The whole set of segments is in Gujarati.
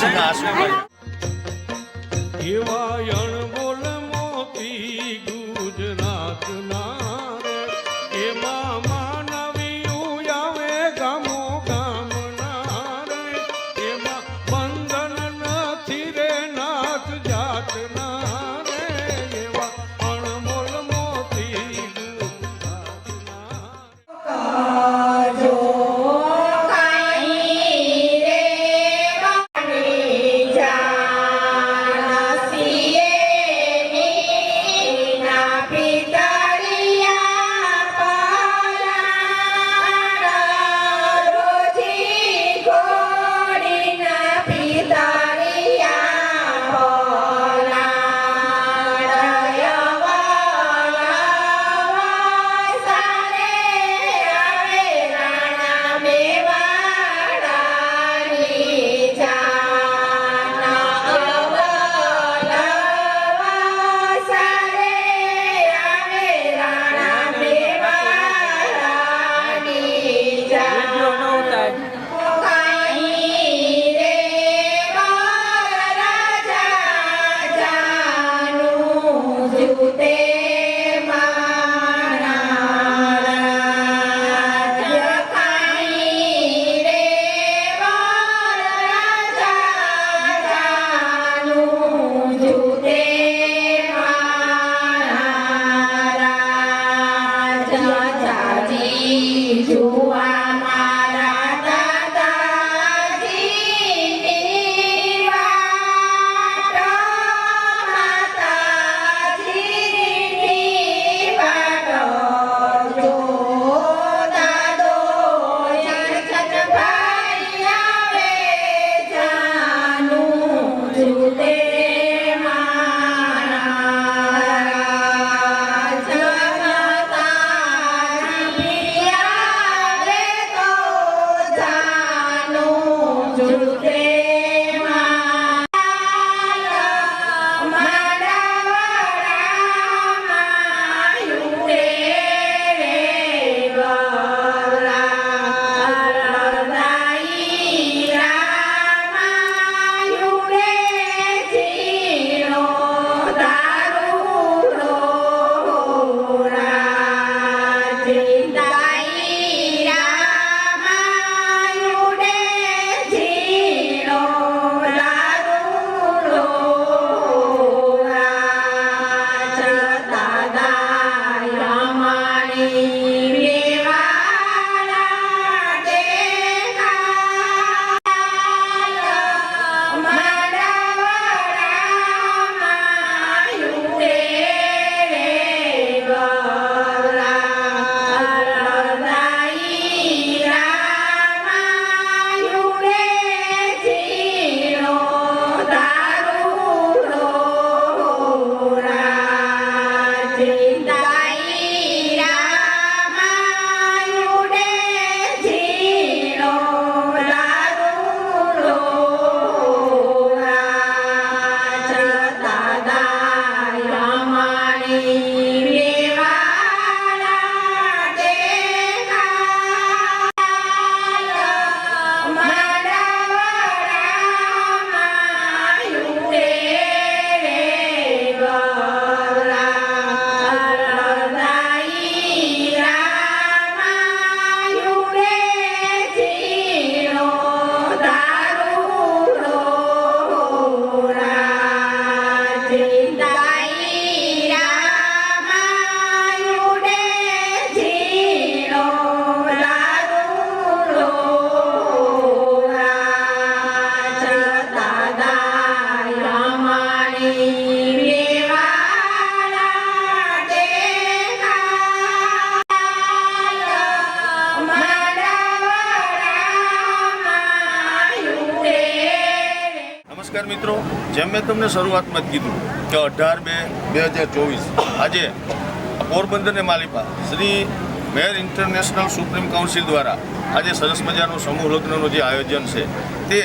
ખુશીના આંસુ ભર્યા. એવા નમસ્કાર મિત્રો. જેમ મેં તમને શરૂઆતમાં જ કીધું કે અઢાર બે બે હજાર ચોવીસ આજે પોરબંદરને માલિપા Shri Mer International Supreme Council દ્વારા આજે સરસ મજાનું સમૂહ લગ્નનું જે આયોજન છે તે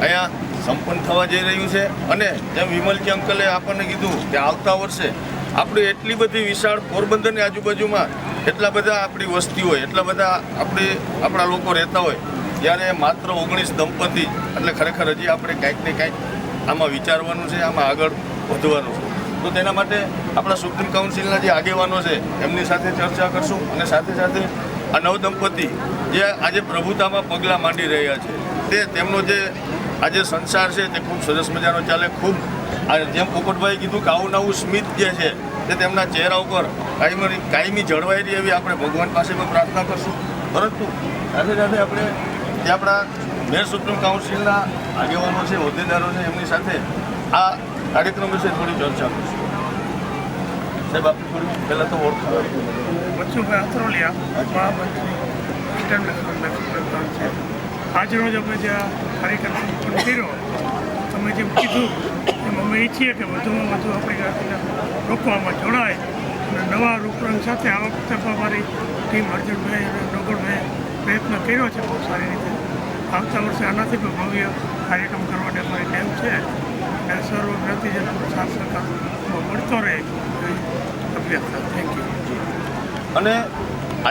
અહીંયા સંપન્ન થવા જઈ રહ્યું છે. અને જેમ વિમલજી અંકલે આપણને કીધું કે આવતા વર્ષે આપણે એટલી બધી વિશાળ પોરબંદરની આજુબાજુમાં એટલા બધા આપણી વસ્તી હોય, એટલા બધા આપણે આપણા લોકો રહેતા હોય ત્યારે માત્ર ઓગણીસ દંપતી, એટલે ખરેખર હજી આપણે કાંઈક ને કાંઈક આમાં વિચારવાનું છે, આમાં આગળ વધવાનું છે. તો તેના માટે આપણા સુપ્રીમ કાઉન્સિલના જે આગેવાનો છે, એમની સાથે ચર્ચા કરશું અને સાથે સાથે આ નવ દંપતી જે આજે પ્રભુતામાં પગલાં માંડી રહ્યા છે, તે તેમનો જે આજે સંસાર છે, તે ખૂબ સરસ મજાનો ચાલે, ખૂબ જેમ પોપટભાઈ કીધું કે આવું નવું સ્મિત જે છે, તે તેમના ચહેરા ઉપર કાયમી કાયમી જળવાઈ રહી એવી આપણે ભગવાન પાસે પણ પ્રાર્થના કરશું. પરંતુ સાથે સાથે આપણે જે આપણા મેર સુપ્રીમ કાઉન્સિલના આગેવાનો છે, હોદ્દેદારો છે, એમની સાથે આ કાર્યક્રમ વિશે થોડી ચર્ચા કરશું. સાહેબ આપણે થોડી પહેલાં તો ઓળખ બચ્ચુભાઈ અથરોલિયા મહામંત્રી આજરોજ અમે જે આ કાર્યક્રમ કર્યો, તમે જેમ કીધું, એમ અમે ઈચ્છીએ કે વધુમાં વધુ આપણી જ્ઞાતિના લોકો જોડાય અને નવા રૂપરંગ સાથે આ વખતે પણ અમારી ટીમ અર્જુનભાઈ અને નોગળભાઈ પ્રયત્ન કર્યો છે, બહુ સારી રીતે. આવતા વર્ષે આનાથી પણ ભવ્ય કાર્યક્રમ કરવાની અમારી ટાઈમ છે? અને સર્વ જ્ઞાતિજનો સાથ સહકાર મળતો રહે અભ્યાસ થેન્ક યુ અને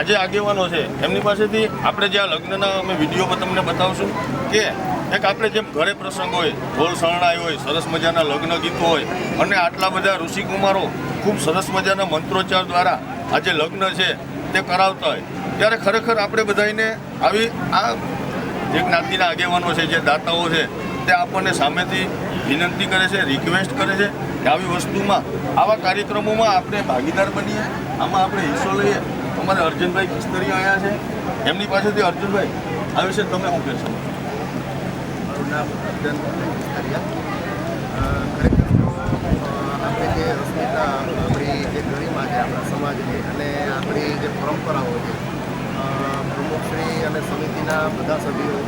આજે આગેવાનો છે, એમની પાસેથી આપણે જે આ લગ્નના અમે વીડિયો તમને બતાવશું કે એક આપણે જેમ ઘરે પ્રસંગ હોય, ઢોલ શરણાઈ હોય, સરસ મજાના લગ્ન ગીતો હોય, અને આટલા બધા ઋષિકુમારો ખૂબ સરસ મજાના મંત્રોચ્ચાર દ્વારા આ જે લગ્ન છે તે કરાવતા હોય, ત્યારે ખરેખર આપણે બધાને આવી આ જે જ્ઞાતિના આગેવાનો છે, જે દાતાઓ છે, તે આપણને સામેથી વિનંતી કરે છે રિક્વેસ્ટ કરે છે કે આવી વસ્તુમાં, આવા કાર્યક્રમોમાં આપણે ભાગીદાર બનીએ, આમાં આપણે હિસ્સો લઈએ. અમારે અર્જુનભાઈ ખિસ્તરી આવ્યા છે. એમની પાસેથી અર્જુનભાઈ, આ વિશે તમે શું કહેશો? મારું નામ અર્જન આપણે જે અસ્મિતા આપણી જે ગરિમા છે આપણા સમાજની, અને આપણી જે પરંપરાઓ છે પ્રમુખશ્રી અને સમિતિના બધા સભ્યો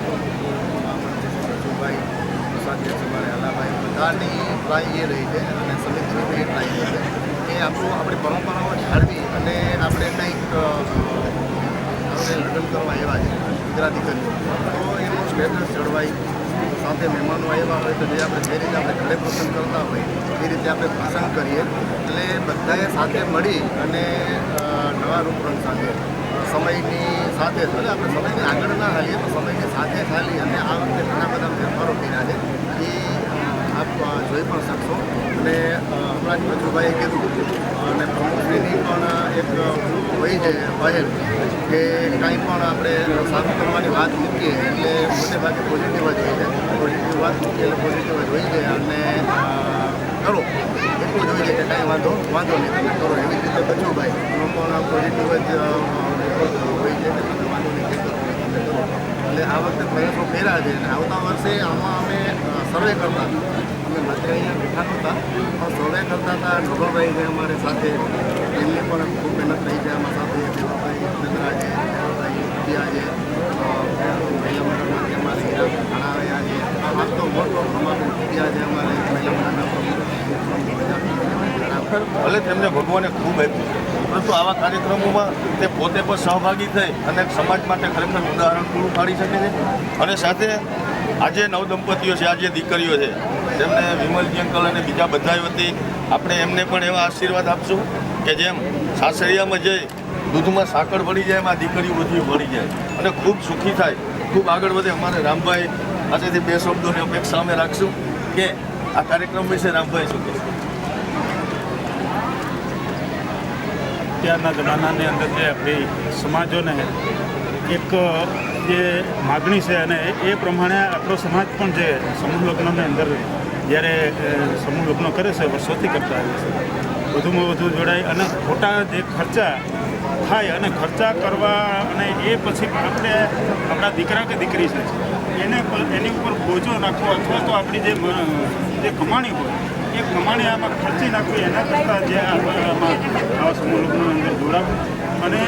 રજુભાઈ પ્રસાદ અમારે અલાભાઈ, બધાની ટ્રાય એ રહી છે અને સમિતિની બી ટ્રાય છે. કે આપણું આપણી પરંપરાઓ જાળવી અને આપણે કંઈક આપણે લગ્ન કરવા આવ્યા છે, ગુજરાતી કરી તો એનું સ્ટેટસ જળવાય સાથે મહેમાનો આવ્યા હોય તો જે આપણે જે રીતે આપણે ઘરે પ્રસંગ કરતા હોય, એ રીતે આપણે પ્રસંગ કરીએ. એટલે બધાએ સાથે મળી અને નવા રૂપરંગ સાથે સમયની સાથે, ભલે આપણે સમયની આગળ ના હાલીએ તો સમયની સાથે ચાલી અને આ વખતે ઘણા બધા ફેરફારો કર્યા છે. એ આપ જોઈ પણ શકશો. અને હમણાં જ મજુભાઈએ કીધું અને પ્રમુખશ્રીની પણ એક હોય છે પહેલ કે કાંઈ પણ આપણે સારું કરવાની વાત મૂકીએ, એટલે મોટે ભાગે પોઝિટિવ જ હોય છે. પોઝિટિવ વાત મૂકીએ એટલે પોઝિટિવ જ હોય છે. અને કરો. એટલું જ હોય છે કે કાંઈ વાંધો વાંધો નહીં, તમે કરો. એવી રીતે બચુભાઈ પણ પોઝિટિવ જ એટલે આ વખતે પ્રયાસો કર્યા છે અને આવતા વર્ષે આમાં અમે સર્વે કરતા. અમે માત્ર અહીંયા બેઠા નહોતા, પણ સર્વે કરતા હતા નોબલભાઈ છે અમારે સાથે એમની પણ ખૂબ મહેનત રહી છે. આમાં સાથે દેવાભાઈ ચંદ્રા છે દેવાભાઈ છે મહિલા મંડળમાંથી અમારે ઘણા છે. તો મોટો અમારે વિદ્યા છે અમારે મહિલા મંડળના ભલે તેમને ભગવાને ખૂબ આપ્યું. પરંતુ આવા કાર્યક્રમોમાં તે પોતે પણ સહભાગી થઈ અને સમાજ માટે ખરેખર ઉદાહરણ પૂરું પાડી શકે છે. અને સાથે આજે નવ દંપતીઓ છે આજે દીકરીઓ છે, તેમને વિમલજી અંકલ અને બીજા બધા વતી આપણે એમને પણ એવા આશીર્વાદ આપશું કે જેમ સાસરિયામાં જઈ દૂધમાં સાકર ભળી જાય એમાં દીકરીઓ બધી ભળી જાય. અને ખૂબ સુખી થાય. ખૂબ આગળ વધે. અમારે રામભાઈ પાસેથી બે શબ્દોની અપેક્ષા અમે રાખશું કે આ કાર્યક્રમ વિશે રામભાઈ શું કહેશે? અત્યારના જમાનાની અંદર જે આપણી સમાજોને એક જે માગણી છે અને એ પ્રમાણે આપણો સમાજ પણ જે સમૂહ લગ્નની અંદર જ્યારે સમૂહ લગ્ન કરે છે, વર્ષોથી કરતા આવે છે. વધુમાં વધુ જોડાય અને ખોટા જે ખર્ચા થાય અને ખર્ચા કરવા અને એ પછી આપણે આપણા દીકરા કે દીકરી છે, એને એની ઉપર બોજો નાખવો અથવા તો આપણી જે જે કમાણી હોય એ પ્રમાણે આમાં ખર્ચી નાખવી એના કરતાં જે આવા સમૂહ લગ્નની અંદર જોડાવું. અને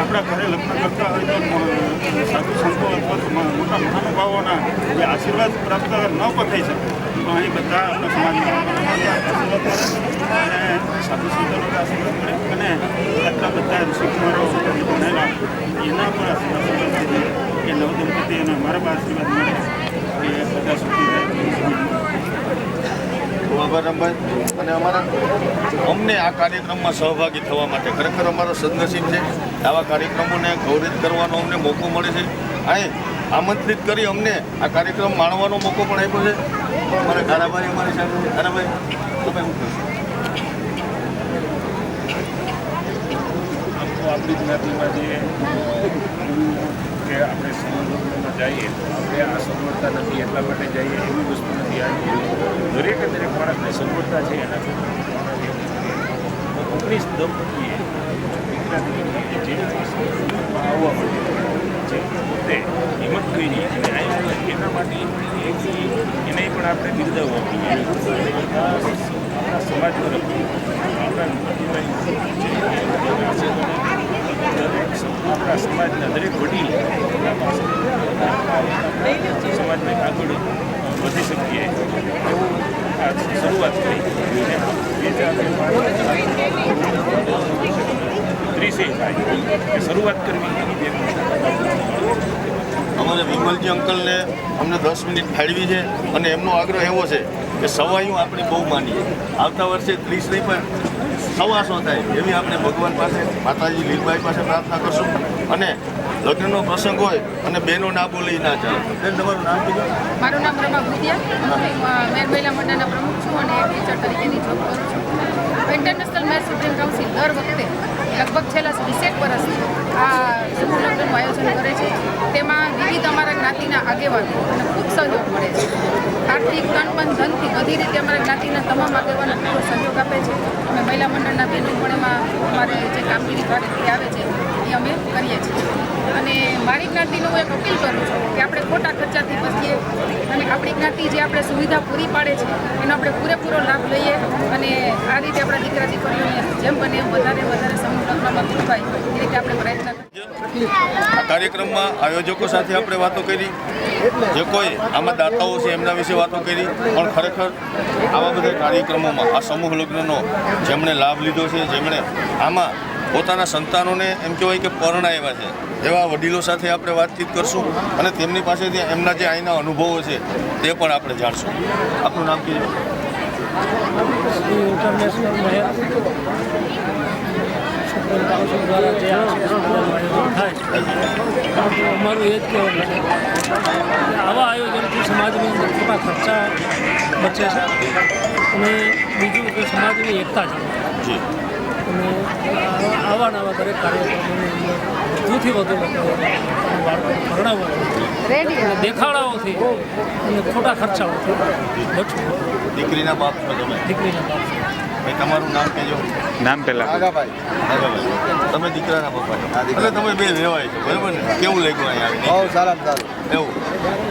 આપણા ઘરે લગ્ન કરતા હોય તો સાધુ સંતો અથવા મોટા મહાનુભાવોના જે આશીર્વાદ પ્રાપ્ત ન પણ થઈ શકે, તો અહીં બધા આપણા સમાજના સાધુ સંતોનો આશીર્વાદ મળે અને આટલા બધા ઋષિકુમારો ભણેલા, એના પણ આશીર્વાદ મળે. કે નવદંપતિ અને મારા આશીર્વાદ મળે. એ બધા સુખી થાય આભાર રમભાઈ અને અમારા અમને આ કાર્યક્રમમાં સહભાગી થવા માટે ખરેખર અમારો સદનસીબ છે. આવા કાર્યક્રમોને ગૌરવિત કરવાનો અમને મોકો મળે છે. અને આમંત્રિત કરી અમને આ કાર્યક્રમ માણવાનો મોકો પણ આપ્યો છે. અમારા ધારાભાઈ અમારી સાથે ધારાભાઈ તમે હું કહીશ આપણી જ્ઞાતિમાં જે કે આપણે સમુદ્રમાં જઈએ. તો આપણે આ સગવડતા નથી, એટલા માટે જઈએ, એવી વસ્તુ નથી આ દરેકે દરેક માણસને સગવડતા છે એના ઓગણીસ દંપતીએ દીકરા દીકરીએ આવવા માટે જે પોતે હિંમત કરી અને એના માટે એને પણ આપણે બિરદાવવા જોઈએ. આપણા સમાજ તરફથી આપણા દરેક સમ- સમાજના દરેક વડીલ સમાજને આગળ વધી શકીએ એવું આ શરૂઆત કરી અને બે ત્રીસે શરૂઆત કરવી એની બે અમારે વિમલજી અંકલને અમને દસ મિનિટ ફાળવી છે અને એમનો આગ્રહ એવો છે કે સવાયું આપણે બહુ માનીએ. આવતા વર્ષે ત્રીસ નહીં પણ સવાસો થાય એવી આપણે ભગવાન પાસે માતાજી લીલબાઈ પાસે પ્રાર્થના કરશું. અને લગ્નનો પ્રસંગ હોય અને બહેનો ના બોલે ના ચાલે. બેન તમારું નામ કીધું મારું નામ રમા ભૂતિયા મેર મહિલા મંડળના પ્રમુખ છું અને એક ટીચર તરીકેની જોબ કરું છું. ઇન્ટરનેશનલ મેર સુપ્રીમ કાઉન્સિલ દર વખતે લગભગ છેલ્લા વીસેક વર્ષથી આ સમૂહ લગ્નનું આયોજન કરે છે. જ્ઞાતિના આગેવાનો અને ખૂબ સહયોગ મળે છે. આર્થિક તન મન ધનથી બધી રીતે અમારા જ્ઞાતિના તમામ આગેવાનો પૂરો સહયોગ આપે છે. અમે મહિલા મંડળના બહેનો અમારે જે કામગીરી ભારતથી આવે છે, એ અમે કરીએ છીએ. અને મારી જ્ઞાતિનું હું એક અપીલ કરું છું કે આપણે ખોટા ખર્ચાથી બચીએ અને આપણી જ્ઞાતિ જે આપણે સુવિધા પૂરી પાડે છે, એનો આપણે પૂરેપૂરો લાભ લઈએ અને આ રીતે આપણા દીકરા દીકરીઓને જેમ બને એમ વધારે વધારે સમૂહ લગ્નમાં પૂરવાય એ રીતે આપણે પ્રયત્ન આ કાર્યક્રમમાં આયોજકો સાથે આપણે વાતો કરી. જે કોઈ આમાં દાતાઓ છે એમના વિશે વાતો કરી. પણ ખરેખર આવા બધા કાર્યક્રમોમાં, આ સમૂહ લગ્નનો જેમણે લાભ લીધો છે, જેમણે આમાં પોતાના સંતાનોને એમ કહેવાય કે પરણા એવા છે. એવા વડીલો સાથે આપણે વાતચીત કરશું અને તેમની પાસેથી એમના જે અહીંના અનુભવો છે તે પણ આપણે જાણશું. આપનું નામ કીધું? ઇન્ટરનેશનલ મહેર સુપ્રીમ કાઉન્સિલ દ્વારા જે આ આયોજન થાય તો અમારું એ જ કહેવાનું છે આવા આયોજનથી સમાજની અંદર ખોટા ખર્ચા બચે છે અને બીજું કે સમાજની એકતા જળવાય જી અને આવા આવા નવા દરેક કાર્યક્રમોની અંદર વધુથી વધુ લોકો બાળકોને પરણાવવા દેખાડાઓથી અને ખોટા ખર્ચાઓથી બચવું. દીકરીના બાપ છો તમે? દીકરીના બાપ ભાઈ તમારું નામ કહેજો. નામ પેલા આગાભાઈ. તમે દીકરાના પપ્પા એટલે તમે બે વેવાય છો બરાબર ને? કેવું લાગ્યું અહીંયા આવીને? સારા સારું. એવું.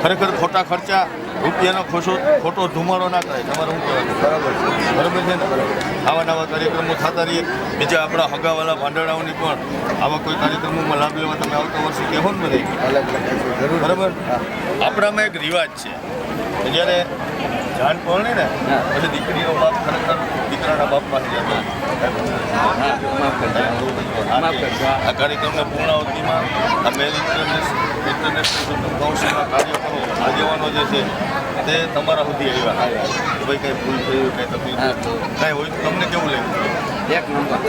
ખરેખર ખોટા ખર્ચા રૂપિયાનો ખોશો ખોટો ધુમાડો ના થાય. તમારે શું કહેવાનું? બરાબર છે. બરાબર છે ને? આવા નવા કાર્યક્રમો થતા રહીએ. બીજા આપણા હગાવાલા ભાંડડાઓની પણ આવા કોઈ કાર્યક્રમોમાં લાભ લેવા તમે આવતા વર્ષે કહેવો ને બધા. બરાબર? આપણામાં એક રિવાજ છે. જ્યારે જાન પરણે ને? પછી દીકરીનો બાપ ખરેખર દીકરાના બાપ પાસે જતો આ કાર્યક્રમના પૂર્ણાવતિમાં આ મેલ ઇન્ટરનેશનલ ઇન્ટરનેશનલ કાઉન્સિલના કાર્યકરો આગેવાનો જે છે તે તમારા સુધી આવ્યા. કે ભાઈ કાંઈ ભૂલ થયું કંઈ તકલીફ કાંઈ હોય તો તમને કેવું લાગ્યું? એક નંબર.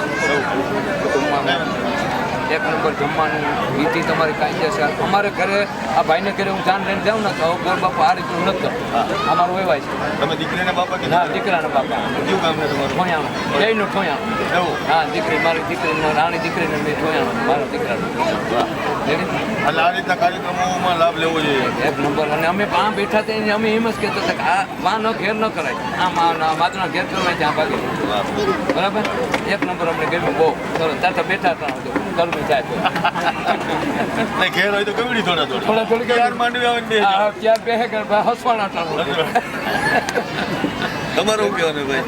એક નંબર જમવાનું વિધિ તમારી કાયદેસર અમારે ઘરે આ ભાઈને ઘરે હું જાન લઈને જાઉં ને તો ગોર બાપા આ રીતે નથી કરતો. અમારું એવાય છે. તમે દીકરીના બાપા કે ના દીકરાના બાપા. કયું કામ છે તમારું? ઠોયાણું. જઈનું ઠોયાણું. એવું? હા દીકરી મારી દીકરીને રાણી દીકરીને મેં ઠોયાણું. મારા દીકરાનું? એટલે આ રીતના કાર્યક્રમોમાં લાભ લેવો જોઈએ. એક નંબર. અને અમે પા બેઠા થઈને અમે એમ જ કહેતા હતા કે આ ન ઘેર ન કરાય. આ મા માતના ઘેર કરવાય ત્યાં ભાગે બરાબર? એક નંબર અમને ગમ્યું. બહુ સરસ. ત્યાં બેઠા હતા. ગરમી થાય ને ઘેર હોય તો કેવડી થોડા થોડા. થોડા થોડી યાર માંડવી આવે ને બે આ ત્યાં બે કે હસવાના. ટાણું તમારું કહેવાનું ભાઈ.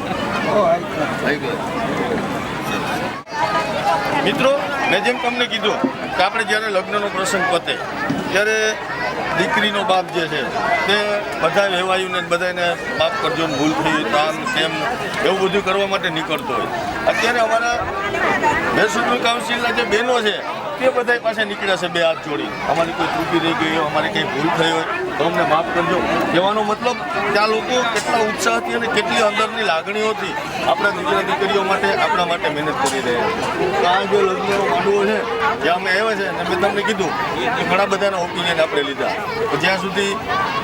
મિત્રો મેં જેમ તમને કીધું કે આપણે જ્યારે લગ્નનો પ્રસંગ પતે ત્યારે દીકરીનો બાપ જે છે તે બધા વહેવાયુને બધાને માફ કરજો ભૂલ થઈ તામ કેમ, એવું બધું કરવા માટે નીકળતો હોય. અત્યારે અમારા મ્યુનિસિપલ કાઉન્સિલના જે બહેનો છે તે બધા પાસે નીકળ્યા છે બે હાથ જોડી. અમારી કોઈ ત્રુટિ રહી ગઈ હોય, અમારી કંઈ ભૂલ થઈ હોય તો અમને માફ કરજો. કહેવાનો મતલબ કે આ લોકો કેટલા ઉત્સાહથી અને કેટલી અંદરની લાગણીઓથી આપણા દીકરા દીકરીઓ માટે, આપણા માટે મહેનત કરી રહ્યા છે. આ જે લગ્નનો માંડવો છે, જે અમે આવ્યા છે અને મેં તમને કીધું કે ઘણા બધાના ઓપિનિયન આપણે લીધા. જ્યાં સુધી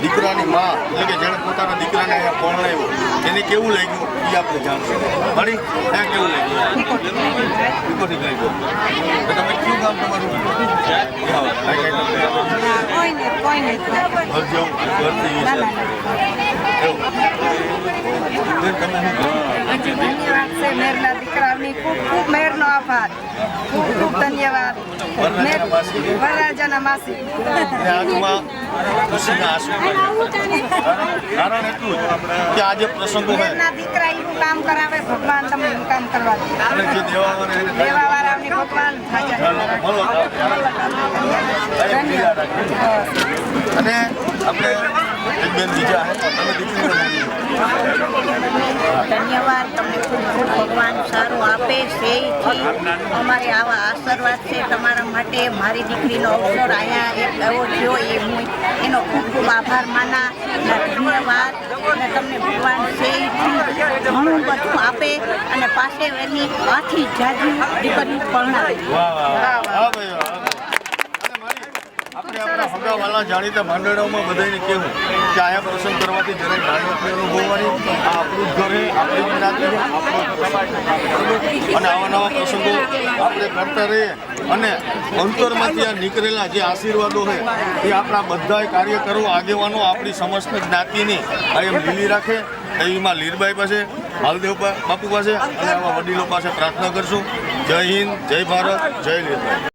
દીકરાની માં, એટલે કે જેણે પોતાના દીકરાને અહીંયા પરણાવ્યો, એને કેવું લાગ્યું? એ આપણે જાણશું મળી ત્યાં કેવું લાગ્યું ઈકોથી લાગ્યું તો તમે કયું કામ તમારું ઘર જેવું ઘરથી તમે ધન્યવાદ છે મેરના દીકરાની ખૂબ ખૂબ મેરનો આભાર ખૂબ ખૂબ ધન્યવાદ મેર વરરાજાના માસી ખુશીના આંસુ કારણ કારણ એટલું કે આજે પ્રસંગો દીકરા એવું કામ કરાવે ભગવાન તમને એવું કામ કરવા. દેવા વાળાને ભગવાન ધન્યવાદ. અને આપણે એક બેન બીજા તમે દીકરીને ધન્યવાદ, તમને ખૂબ ખૂબ ભગવાન સારું આપે છે. અમારે આવા આશીર્વાદ છે તમારા માટે. મારી દીકરીનો અવસર અહીંયા એક એવો થયો, એ હું એનો ખૂબ ખૂબ આભાર માના. ધન્યવાદ, અને તમને ભગવાન છે ઘણું બધું આપે અને પાસે એની આથી જાજી દીકરી પરણાવે. હગાવાલા જાણીતા માંડળાઓમાં બધાને કહેવું કે આયા પ્રસંગ કરવાથી જરાય નાનકડી અનુભવવાની આ આપણું ઘર આપણી જ્ઞાતિ અને આવા નવા પ્રસંગો આપણે કરતા રહીએ. અને અંતરમાંથી આ નીકળેલા જે આશીર્વાદો છે, એ આપણા બધાય કાર્યકરો, આગેવાનો, આપણી સમસ્ત જ્ઞાતિની આ એમ લીલી રાખે. એવીમાં લીરબાઈ પાસે માલદેવ બાપુ પાસે, અને આવા વડીલો પાસે પ્રાર્થના કરશું. જય હિન્દ, જય ભારત, જય લીરબાઈ.